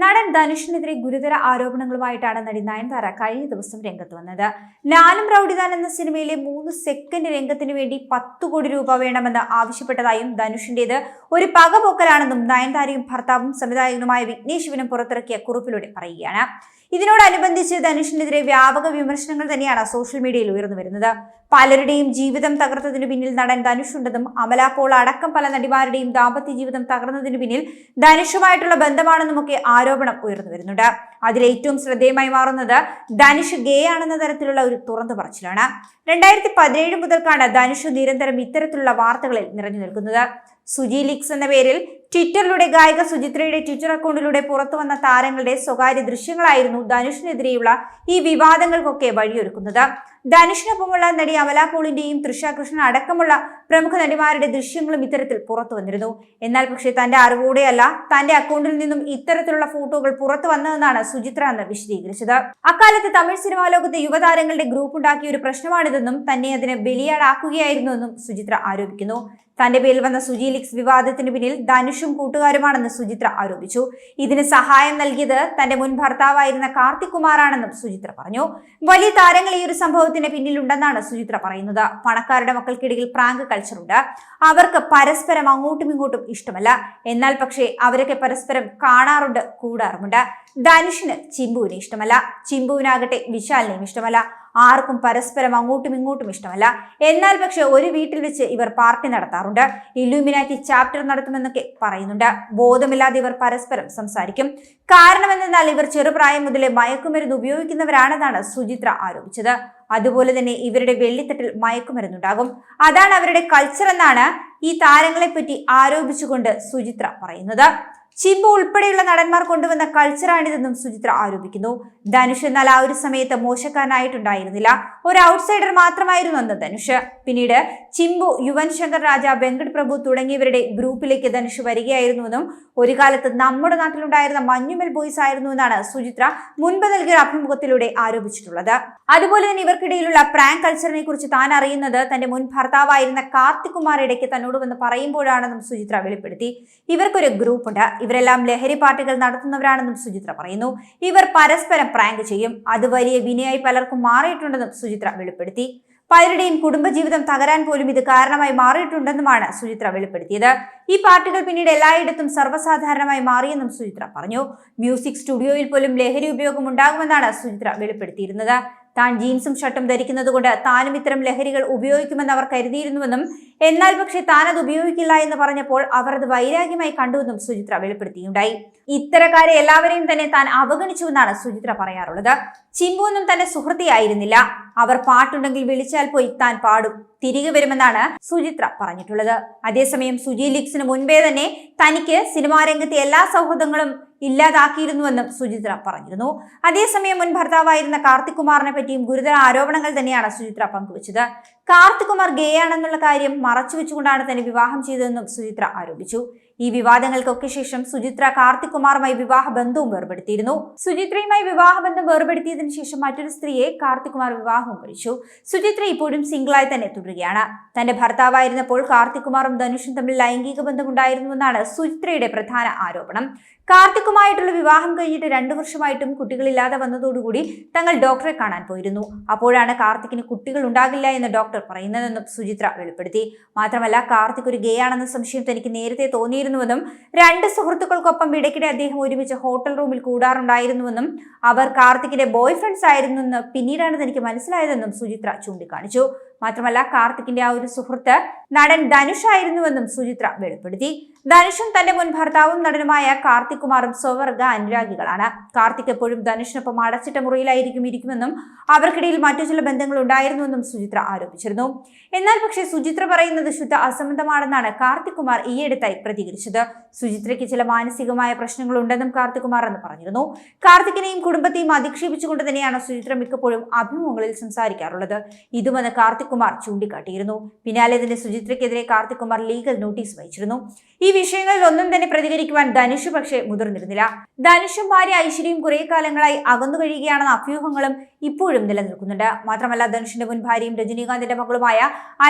നടൻ ധനുഷിനെതിരെ ഗുരുതര ആരോപണങ്ങളുമായിട്ടാണ് നടി നയൻതാര കഴിഞ്ഞ ദിവസം രംഗത്ത് വന്നത്. ലാലും റൌഡിദാൻ എന്ന സിനിമയിലെ മൂന്ന് സെക്കൻഡ് രംഗത്തിന് വേണ്ടി പത്തു കോടി രൂപ വേണമെന്ന് ആവശ്യപ്പെട്ടതായും ധനുഷിന്റേത് ഒരു പകപോക്കലാണെന്നും നയൻതാരയും ഭർത്താവും സംവിധായകനുമായ വിഘ്നേഷ് ശിവനും പുറത്തിറക്കിയ കുറിപ്പിലൂടെ പറയുകയാണ്. ഇതിനോടനുബന്ധിച്ച് ധനുഷിനെതിരെ വ്യാപക വിമർശനങ്ങൾ തന്നെയാണ് സോഷ്യൽ മീഡിയയിൽ ഉയർന്നു വരുന്നത്. പലരുടെയും ജീവിതം തകർത്തതിനു പിന്നിൽ നടൻ ധനുഷുണ്ടെന്നും അമല പോൾ അടക്കം പല നടിമാരുടെയും ദാമ്പത്യ ജീവിതം തകർന്നതിനു പിന്നിൽ ധനുഷുമായിട്ടുള്ള ബന്ധമാണെന്നുമൊക്കെ ആരോപണം ഉയർന്നു വരുന്നുണ്ട്. അതിലേറ്റവും ശ്രദ്ധേയമായി മാറുന്നത് ധനുഷ് ഗേ ആണെന്ന തരത്തിലുള്ള ഒരു തുറന്നു പറച്ചിലാണ്. രണ്ടായിരത്തി പതിനേഴ് മുതൽക്കാണ് ധനുഷ് നിരന്തരം ഇത്തരത്തിലുള്ള വാർത്തകളിൽ നിറഞ്ഞു നിൽക്കുന്നത്. സുജി ലിക്സ് എന്ന പേരിൽ ട്വിറ്ററിലൂടെ ഗായിക സുചിത്രയുടെ ട്വിറ്റർ അക്കൗണ്ടിലൂടെ പുറത്തു വന്ന താരങ്ങളുടെ സ്വകാര്യ ദൃശ്യങ്ങളായിരുന്നു ധനുഷിനെതിരെയുള്ള ഈ വിവാദങ്ങൾക്കൊക്കെ വഴിയൊരുക്കുന്നത്. ധനുഷിനൊപ്പമുള്ള നടി അമല പോളിന്റെയും തൃഷ കൃഷ്ണൻ അടക്കമുള്ള പ്രമുഖ നടിമാരുടെ ദൃശ്യങ്ങളും ഇത്തരത്തിൽ പുറത്തു വന്നിരുന്നു. എന്നാൽ പക്ഷേ തന്റെ അറിവോടെയല്ല തന്റെ അക്കൗണ്ടിൽ നിന്നും ഇത്തരത്തിലുള്ള ഫോട്ടോകൾ പുറത്തു വന്നതെന്നാണ് സുചിത്ര എന്ന് വിശദീകരിച്ചത്. അക്കാലത്ത് തമിഴ് സിനിമാ ലോകത്തെ യുവതാരങ്ങളുടെ ഗ്രൂപ്പ് ഉണ്ടാക്കിയ ഒരു പ്രശ്നമാണിതെന്നും തന്നെ അതിനെ ബലിയാടാക്കുകയായിരുന്നുവെന്നും സുചിത്ര ആരോപിക്കുന്നു. തന്റെ പേരിൽ വന്ന സുജി ലിക്സ് വിവാദത്തിന് പിന്നിൽ ധനുഷും കൂട്ടുകാരുമാണെന്ന് സുചിത്ര ആരോപിച്ചു. ഇതിന് സഹായം നൽകിയത് തന്റെ മുൻ ഭർത്താവായിരുന്ന കാർത്തിക് കുമാറാണെന്നും സുചിത്ര പറഞ്ഞു. വലിയ താരങ്ങൾ ഈ ഒരു സംഭവത്തിന് പിന്നിലുണ്ടെന്നാണ് സുചിത്ര പറയുന്നത്. പണക്കാരുടെ മക്കൾക്കിടയിൽ പ്രാങ്ക് കൾച്ചറുണ്ട്. അവർക്ക് പരസ്പരം അങ്ങോട്ടും ഇങ്ങോട്ടും ഇഷ്ടമല്ല. എന്നാൽ പക്ഷേ അവരൊക്കെ പരസ്പരം കാണാറുണ്ട് കൂടാറുമുണ്ട്. ധനുഷിന് ചിമ്പുവിനെ ഇഷ്ടമല്ല. ചിമ്പുവിനാകട്ടെ വിശാലിനെയും ഇഷ്ടമല്ല. ആർക്കും പരസ്പരം അങ്ങോട്ടും ഇങ്ങോട്ടും ഇഷ്ടമല്ല. എന്നാൽ പക്ഷേ ഒരു വീട്ടിൽ വെച്ച് ഇവർ പാർട്ടി നടത്താറുണ്ട്. ഇലൂമിനാറ്റി ചാപ്റ്റർ നടത്തുമെന്നൊക്കെ പറയുന്നുണ്ട്. ബോധമില്ലാതെ ഇവർ പരസ്പരം സംസാരിക്കും. കാരണമെന്നാൽ ഇവർ ചെറുപ്രായം മുതലേ മയക്കുമരുന്ന് ഉപയോഗിക്കുന്നവരാണെന്നാണ് സുചിത്ര ആരോപിച്ചത്. അതുപോലെ തന്നെ ഇവരുടെ വെള്ളിത്തട്ടിൽ മയക്കുമരുന്നുണ്ടാകും. അതാണ് അവരുടെ കൾച്ചർ എന്നാണ് ഈ താരങ്ങളെ പറ്റി ആരോപിച്ചുകൊണ്ട് സുചിത്ര പറയുന്നത്. ചിമ്പു ഉൾപ്പെടെയുള്ള നടന്മാർ കൊണ്ടുവന്ന കൾച്ചറാണിതെന്നും സുചിത്ര ആരോപിക്കുന്നു. ധനുഷ് എന്നാൽ ആ ഒരു സമയത്ത് മോശക്കാരനായിട്ടുണ്ടായിരുന്നില്ല. ഒരു ഔട്ട്സൈഡർ മാത്രമായിരുന്നു അന്ന് ധനുഷ്. പിന്നീട് ചിമ്പു യുവൻ ശങ്കർ രാജ വെങ്കട് പ്രഭു തുടങ്ങിയവരുടെ ഗ്രൂപ്പിലേക്ക് ധനുഷ് വരികയായിരുന്നുവെന്നും ഒരു കാലത്ത് നമ്മുടെ നാട്ടിലുണ്ടായിരുന്ന മഞ്ഞുമെൽ ബോയ്സ് ആയിരുന്നു എന്നാണ് സുചിത്ര മുൻപ് നൽകിയ അഭിമുഖത്തിലൂടെ ആരോപിച്ചിട്ടുള്ളത്. അതുപോലെ തന്നെ ഇവർക്കിടയിലുള്ള പ്രാങ്ക് കൾച്ചറിനെ കുറിച്ച് താൻ അറിയുന്നത് തന്റെ മുൻ ഭർത്താവായിരുന്ന കാർത്തിക് കുമാർ ഇടയ്ക്ക് തന്നോട് വന്ന് പറയുമ്പോഴാണെന്നും സുചിത്ര വെളിപ്പെടുത്തി. ഇവർക്കൊരു ഗ്രൂപ്പുണ്ട് ഇവരെല്ലാം ലഹരി പാർട്ടികൾ നടത്തുന്നവരാണെന്നും സുചിത്ര പറയുന്നു. ഇവർ പരസ്പരം പ്രാങ്ക് ചെയ്യും. അത് വലിയ വിനയായി പലർക്കും മാറിയിട്ടുണ്ടെന്നും സുചിത്ര വെളിപ്പെടുത്തി. പലരുടെയും കുടുംബജീവിതം തകരാൻ പോലും ഇത് കാരണമായി മാറിയിട്ടുണ്ടെന്നുമാണ് സുചിത്ര വെളിപ്പെടുത്തിയത്. ഈ പാർട്ടികൾ പിന്നീട് എല്ലായിടത്തും സർവസാധാരണമായി മാറിയെന്നും സുചിത്ര പറഞ്ഞു. മ്യൂസിക് സ്റ്റുഡിയോയിൽ പോലും ലഹരി ഉപയോഗം ഉണ്ടാകുമെന്നാണ് സുചിത്ര വെളിപ്പെടുത്തിയിരുന്നത്. താൻ ജീൻസും ഷർട്ടും ധരിക്കുന്നത് കൊണ്ട് താനും ഇത്തരം ലഹരികൾ ഉപയോഗിക്കുമെന്ന് അവർ കരുതിയിരുന്നുവെന്നും എന്നാൽ പക്ഷേ താൻ അത് ഉപയോഗിക്കില്ല എന്ന് പറഞ്ഞപ്പോൾ അവർ അത് വൈരാഗ്യമായി കണ്ടുവെന്നും സുചിത്ര വെളിപ്പെടുത്തിയുണ്ടായി. ഇത്തരക്കാരെ എല്ലാവരെയും തന്നെ താൻ അവഗണിച്ചുവെന്നാണ് സുചിത്ര പറയാറുള്ളത്. ചിമ്പു ചിമ്പുവൊന്നും തന്നെ സുഹൃത്തിയായിരുന്നില്ല. അവർ പാട്ടുണ്ടെങ്കിൽ വിളിച്ചാൽ പോയി താൻ പാടും. തിരികെ വരുമെന്നാണ് സുചിത്ര പറഞ്ഞിട്ടുള്ളത്. അതേസമയം സുജി ലീഗ്സിന് മുൻപേ തന്നെ തനിക്ക് സിനിമാ രംഗത്തെ എല്ലാ സൗഹൃദങ്ങളും ഇല്ലാതാക്കിയിരുന്നുവെന്നും സുചിത്ര പറഞ്ഞിരുന്നു. അതേസമയം മുൻ ഭർത്താവായിരുന്ന കാർത്തിക് കുമാറിനെ പറ്റിയും ഗുരുതര ആരോപണങ്ങൾ തന്നെയാണ് സുചിത്ര പങ്കുവച്ചത്. കാർത്തിക് കുമാർ ഗേ ആണെന്നുള്ള കാര്യം മറച്ചു വെച്ചുകൊണ്ടാണ് തന്നെ വിവാഹം ചെയ്തതെന്നും സുചിത്ര ആരോപിച്ചു. ഈ വിവാദങ്ങൾക്കൊക്കെ ശേഷം സുചിത്ര കാർത്തിക് കുമാറുമായി വിവാഹ ബന്ധവും വേർപെടുത്തിയിരുന്നു. സുചിത്രയുമായി വിവാഹബന്ധം വേർപെടുത്തിയതിനു ശേഷം മറ്റൊരു സ്ത്രീയെ കാർത്തിക് കുമാർ വിവാഹവും കഴിച്ചു. സുചിത്ര ഇപ്പോഴും സിംഗിളായി തന്നെ തുടരുകയാണ്. തന്റെ ഭർത്താവായിരുന്നപ്പോൾ കാർത്തിക് കുമാറും ധനുഷും തമ്മിൽ ലൈംഗിക ബന്ധമുണ്ടായിരുന്നുവെന്നാണ് സുചിത്രയുടെ പ്രധാന ആരോപണം. കാർത്തിക്കുമായിട്ടുള്ള വിവാഹം കഴിഞ്ഞിട്ട് രണ്ടു വർഷമായിട്ടും കുട്ടികളില്ലാതെ വന്നതോടുകൂടി തങ്ങൾ ഡോക്ടറെ കാണാൻ പോയിരുന്നു. അപ്പോഴാണ് കാർത്തിക്കിന് കുട്ടികൾ ഉണ്ടാകില്ല എന്ന് ഡോക്ടർ പറയുന്നതെന്നും സുചിത്ര വെളിപ്പെടുത്തി. മാത്രമല്ല കാർത്തിക് ഒരു ഗേ ആണെന്ന സംശയം തനിക്ക് നേരത്തെ തോന്നിയിരുന്നുവെന്നും രണ്ട് സുഹൃത്തുക്കൾക്കൊപ്പം ഇടയ്ക്കിടെ അദ്ദേഹം ഒരുമിച്ച് ഹോട്ടൽ റൂമിൽ കൂടാറുണ്ടായിരുന്നുവെന്നും അവർ കാർത്തിക്കിന്റെ ബോയ് ഫ്രണ്ട്സ് ആയിരുന്നെന്ന് പിന്നീടാണ് തനിക്ക് മനസ്സിലായതെന്നും സുചിത്ര ചൂണ്ടിക്കാണിച്ചു. മാത്രമല്ല കാർത്തിക്കിന്റെ ആ ഒരു സുഹൃത്ത് നടൻ ധനുഷ് ആയിരുന്നുവെന്നും സുചിത്ര വെളിപ്പെടുത്തി. ധനുഷും തന്റെ മുൻ ഭർത്താവും നടനുമായ കാർത്തിക് കുമാറും സ്വവർഗ അനുരാഗികളാണ്. കാർത്തിക് എപ്പോഴും ധനുഷിനൊപ്പം അടച്ചിട്ട മുറിയിലായിരിക്കും ഇരിക്കുമെന്നും അവർക്കിടയിൽ മറ്റു ചില ബന്ധങ്ങൾ ഉണ്ടായിരുന്നുവെന്നും സുചിത്ര ആരോപിച്ചിരുന്നു. എന്നാൽ പക്ഷേ സുചിത്ര പറയുന്നത് ശുദ്ധ അസംബന്ധമാണെന്നാണ് കാർത്തിക് കുമാർ ഈയടുത്തായി പ്രതികരിച്ചത്. സുചിത്രയ്ക്ക് ചില മാനസികമായ പ്രശ്നങ്ങൾ ഉണ്ടെന്നും കാർത്തിക് കുമാർ എന്ന് പറഞ്ഞിരുന്നു. കാർത്തികിനെയും കുടുംബത്തെയും അധിക്ഷേപിച്ചുകൊണ്ട് തന്നെയാണ് സുചിത്ര മിക്കപ്പോഴും അഭിമുഖങ്ങളിൽ സംസാരിക്കാറുള്ളത്. ഇതുമെന്ന് കാർത്തിക് കുമാർ ചൂണ്ടിക്കാട്ടിയിരുന്നു. പിന്നാലെ തന്നെ സുചിത്രയ്ക്കെതിരെ കാർത്തിക് കുമാർ ലീഗൽ നോട്ടീസ് വഹിച്ചിരുന്നു. ഈ വിഷയങ്ങളിൽ ഒന്നും തന്നെ പ്രതികരിക്കുവാൻ ധനുഷ് പക്ഷേ മുതിർന്നിരുന്നില്ല. ധനുഷും ഭാര്യ ഐശ്വര്യയും കുറെ കാലങ്ങളായി അകന്നു കഴിയുകയാണെന്ന അഭ്യൂഹങ്ങളും ഇപ്പോഴും നിലനിൽക്കുന്നുണ്ട്. മാത്രമല്ല ധനുഷിന്റെ മുൻ ഭാര്യയും രജനീകാന്തിന്റെ മകളുമായ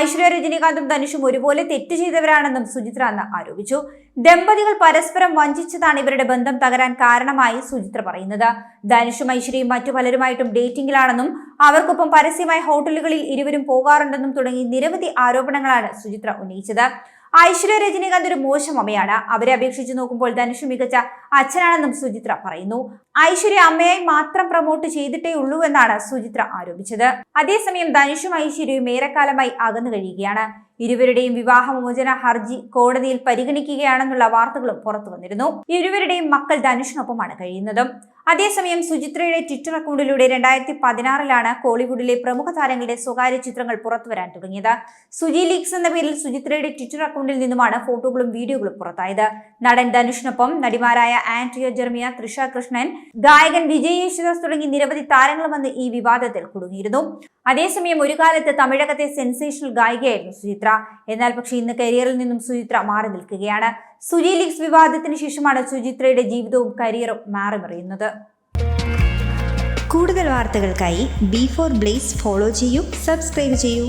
ഐശ്വര്യ രജനീകാന്തും ധനുഷും ഒരുപോലെ തെറ്റ് ചെയ്തവരാണെന്നും സുചിത്ര അന്ന് ആരോപിച്ചു. ദമ്പതികൾ പരസ്പരം വഞ്ചിച്ചതാണ് ഇവരുടെ ബന്ധം തകരാൻ കാരണമായി സുചിത്ര പറയുന്നത്. ധനുഷും ഐശ്വര്യയും മറ്റു പലരുമായിട്ടും ഡേറ്റിംഗിലാണെന്നും അവർക്കൊപ്പം പരസ്യമായി ഹോട്ടലുകളിൽ ഇരുവരും പോകാറുണ്ടെന്നും തുടങ്ങി നിരവധി ആരോപണങ്ങളാണ് സുചിത്ര ഉന്നയിച്ചത്. ഐശ്വര്യ രജനീകാന്ത് ഒരു മോശം അമ്മയാണ്. അവരെ അപേക്ഷിച്ച് നോക്കുമ്പോൾ ധനുഷ് മികച്ച അച്ഛനാണെന്നും സുചിത്ര പറയുന്നു. ഐശ്വര്യ അമ്മയായി മാത്രം പ്രൊമോട്ട് ചെയ്തിട്ടേ ഉള്ളൂ എന്നാണ് സുചിത്ര ആരോപിച്ചത്. അതേസമയം ധനുഷും ഐശ്വര്യയും ഏറെക്കാലമായി അകന്നു കഴിയുകയാണ്. ഇരുവരുടെയും വിവാഹമോചന ഹർജി കോടതിയിൽ പരിഗണിക്കുകയാണെന്നുള്ള വാർത്തകളും പുറത്തു വന്നിരുന്നു. ഇരുവരുടെയും മക്കൾ ധനുഷിനൊപ്പമാണ് കഴിയുന്നതും. അതേസമയം സുചിത്രയുടെ ട്വിറ്റർ അക്കൗണ്ടിലൂടെ രണ്ടായിരത്തി പതിനാറിലാണ് കോളിവുഡിലെ പ്രമുഖ താരങ്ങളുടെ സ്വകാര്യ ചിത്രങ്ങൾ പുറത്തുവരാൻ തുടങ്ങിയത്. സുജി ലീക്സ് എന്ന പേരിൽ സുചിത്രയുടെ ട്വിറ്റർ അക്കൗണ്ടിൽ നിന്നുമാണ് ഫോട്ടോകളും വീഡിയോകളും പുറത്തായത്. നടൻ ധനുഷിനൊപ്പം നടിമാരായ ആന്റിയോ ജെർമിയ തൃഷ കൃഷ്ണൻ ഗായകൻ വിജയ് യേശുദാസ് തുടങ്ങി നിരവധി താരങ്ങളും വന്ന് ഈ വിവാദത്തിൽ കുടുങ്ങിയിരുന്നു. അതേസമയം ഒരു കാലത്ത് തമിഴകത്തെ സെൻസേഷണൽ ഗായികയായിരുന്നു സുചിത്ര. എന്നാൽ പക്ഷേ ഇന്ന് കരിയറിൽ നിന്നും സുചിത്ര മാറി നിൽക്കുകയാണ്. സുജി ലീഗ്സ് വിവാദത്തിന് ശേഷമാണ് സുചിത്രയുടെ ജീവിതവും കരിയറും മാറിമറിയുന്നത്. കൂടുതൽ വാർത്തകൾക്കായി ബി ഫോർ ബ്ലേസ് ഫോളോ ചെയ്യൂ സബ്സ്ക്രൈബ് ചെയ്യൂ.